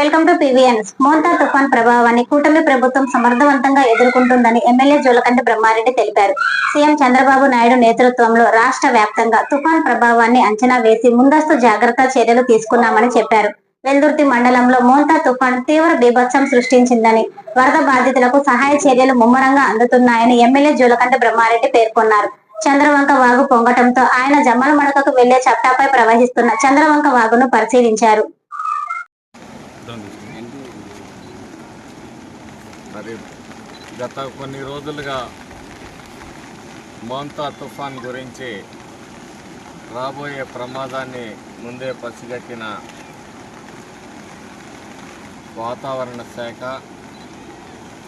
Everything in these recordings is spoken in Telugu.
వెల్కమ్ టు పివిఎన్స్ మోంతా తుఫాన్ ప్రభావాన్ని కూటమి ప్రభుత్వం సమర్థవంతంగా ఎదుర్కొంటుందని ఎమ్మెల్యే జోలకంటి బ్రహ్మారెడ్డి తెలిపారు. సీఎం చంద్రబాబు నాయుడు నేతృత్వంలో రాష్ట్ర వ్యాప్తంగా తుఫాన్ ప్రభావాన్ని అంచనా వేసి ముందస్తు జాగ్రత్త చర్యలు తీసుకున్నామని చెప్పారు. వెల్దుర్తి మండలంలో మోంతా తుఫాన్ తీవ్ర బీభత్సం సృష్టించిందని వరద బాధితులకు సహాయ చర్యలు ముమ్మరంగా అందుతున్నాయని ఎమ్మెల్యే జోలకంటి బ్రహ్మారెడ్డి పేర్కొన్నారు. చంద్రవంక వాగు పొంగటంతో ఆయన జమ్మల మడకకు వెళ్ళే చట్టాపై ప్రవహిస్తున్న చంద్రవంక వాగును పరిశీలించారు. మరి గత కొన్ని రోజులుగా మోంతా తుఫాన్ గురించి రాబోయే ప్రమాదాన్ని ముందే పసిగట్టిన వాతావరణ శాఖ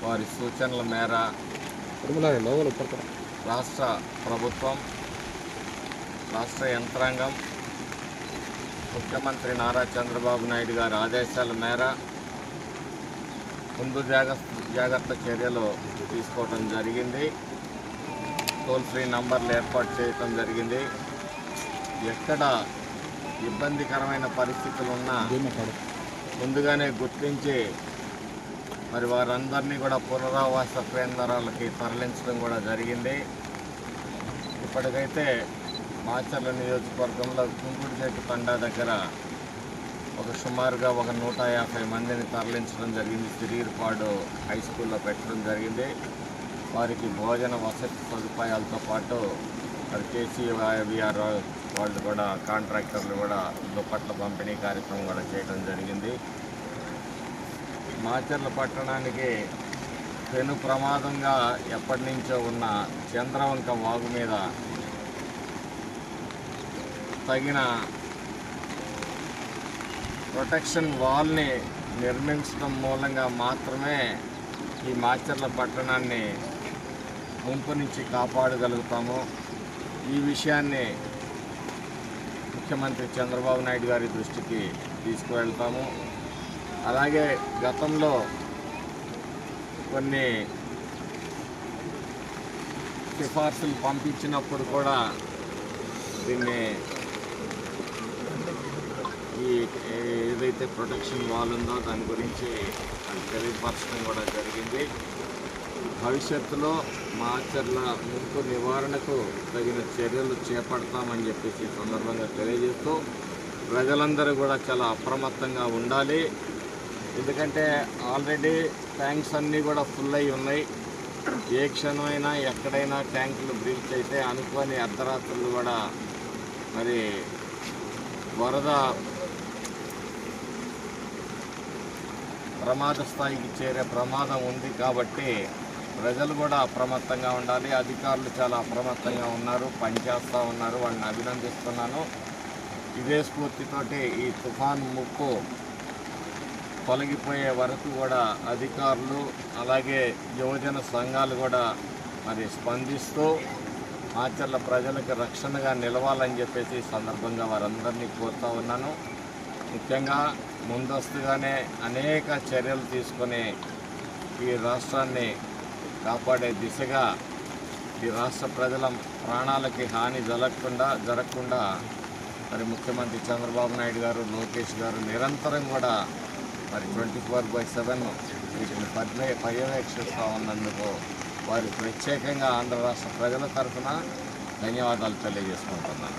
వారి సూచనల మేర రాష్ట్ర ప్రభుత్వం రాష్ట్ర యంత్రాంగం ముఖ్యమంత్రి నారా చంద్రబాబు నాయుడు గారి ఆదేశాల మేర ముందు జాగ్రత్త జాగ్రత్త చర్యలు తీసుకోవడం జరిగింది. టోల్ ఫ్రీ నంబర్లు ఏర్పాటు చేయటం జరిగింది. ఎక్కడ ఇబ్బందికరమైన పరిస్థితులు ఉన్నా ముందుగానే గుర్తించి మరి వారందరినీ కూడా పునరావాస కేంద్రాలకి తరలించడం కూడా జరిగింది. ఇప్పటికైతే మాచర్ల నియోజకవర్గంలో కుంకుడు తండా దగ్గర ఒక సుమారుగా ఒక నూట యాభై మందిని తరలించడం జరిగింది. సిరీర్పాడు హై స్కూల్లో పెట్టడం జరిగింది. వారికి భోజన వసతి సదుపాయాలతో పాటు మరి కేసీఆర్ వాళ్ళు కూడా కాంట్రాక్టర్లు కూడా దుప్పట్ల పంపిణీ కార్యక్రమం కూడా చేయడం జరిగింది. మాచర్ల పట్టణానికి పెను ప్రమాదంగా ఎప్పటి నుంచో ఉన్న చంద్రవంక వాగు మీద తగిన ప్రొటెక్షన్ వాల్ని నిర్మించడం మూలంగా మాత్రమే ఈ మాచర్ల పట్టణాన్ని ముంపు నుంచి కాపాడగలుగుతాము. ఈ విషయాన్ని ముఖ్యమంత్రి చంద్రబాబు నాయుడు గారి దృష్టికి తీసుకువెళ్తాము. అలాగే గతంలో కొన్ని సిఫార్సులు పంపించినప్పుడు కూడా దీన్ని ఈ ఏదైతే ప్రొటెక్షన్ వాల్ ఉందో దాని గురించి అది తెలియపరచడం కూడా జరిగింది. భవిష్యత్తులో మాచర్ల ముంపు నివారణకు తగిన చర్యలు చేపడతామని చెప్పేసి సందర్భంగా తెలియజేస్తూ ప్రజలందరూ కూడా చాలా అప్రమత్తంగా ఉండాలి. ఎందుకంటే ఆల్రెడీ ట్యాంక్స్ అన్నీ కూడా ఫుల్ అయి ఉన్నాయి. ఏ క్షణమైనా ఎక్కడైనా ట్యాంకులు బ్రీచ్ అయితే అనుకోని అర్ధరాత్రులు కూడా మరి వరద ప్రమాద స్థాయికి చేరే ప్రమాదం ఉంది కాబట్టి ప్రజలు కూడా అప్రమత్తంగా ఉండాలి. అధికారులు చాలా అప్రమత్తంగా ఉన్నారు. పనిచేస్తూ ఉన్నారు. వాళ్ళని అభినందిస్తున్నాను. ఇదే స్ఫూర్తితోటి ఈ తుఫాన్ ముప్పు తొలగిపోయే వరకు కూడా అధికారులు అలాగే యువజన సంఘాలు కూడా మరి స్పందిస్తూ ఆచరణ ప్రజలకు రక్షణగా నిలవాలని చెప్పేసి ఈ సందర్భంగా వారందరినీ కోరుతా ఉన్నాను. ముఖ్యంగా ముందస్తుగానే అనేక చర్యలు తీసుకొని ఈ రాష్ట్రాన్ని కాపాడే దిశగా ఈ రాష్ట్ర ప్రజల ప్రాణాలకి హాని జరగకుండా జరగకుండా మరి ముఖ్యమంత్రి చంద్రబాబు నాయుడు గారు లోకేష్ గారు నిరంతరం కూడా మరి ట్వంటీ ఫోర్ బై సెవెన్ వీటిని పర్య పర్యవేక్షిస్తూ ఉన్నందుకు వారి ప్రత్యేకంగా ఆంధ్ర రాష్ట్ర ప్రజల తరఫున ధన్యవాదాలు తెలియజేసుకుంటున్నాను.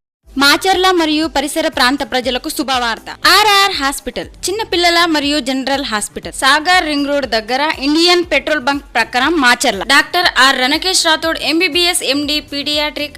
మాచర్ల మరియు పరిసర ప్రాంత ప్రజలకు శుభవార్త. ఆర్ఆర్ హాస్పిటల్ చిన్న పిల్లల మరియు general hospital Sagar ring road దగ్గర ఇండియన్ పెట్రోల్ బంక్ ప్రకారం Macherla. Doctor R Ranakesh Rathod MBBS MD paediatric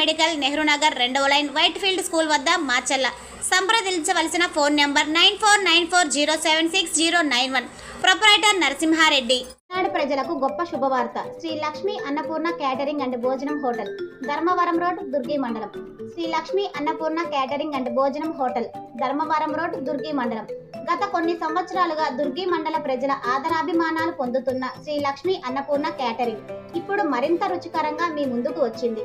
medical Nehru Nagar రెండవ లైన్ వైట్ ఫీల్డ్ స్కూల్ వద్ద మాచల్ల సంప్రదించవలసిన phone number nine four nine four zero seven six zero nine one. Proprietor Narasimhareddy. నాడు ప్రజలకు గొప్ప శుభవార్త. శ్రీ లక్ష్మి అన్నపూర్ణ క్యాటరింగ్ అండ్ భోజనం హోటల్ ధర్మవరం రోడ్ దుర్గి మండలం. శ్రీ లక్ష్మి అన్నపూర్ణ క్యాటరింగ్ అండ్ భోజనం హోటల్ ధర్మవరం రోడ్ దుర్గి మండలం. గత కొన్ని సంవత్సరాలుగా దుర్గి మండల ప్రజల ఆదరాభిమానాలు పొందుతున్న శ్రీ లక్ష్మి అన్నపూర్ణ క్యాటరింగ్. ఇప్పుడు మరింత రుచికరంగా మీ ముందుకు వచ్చింది.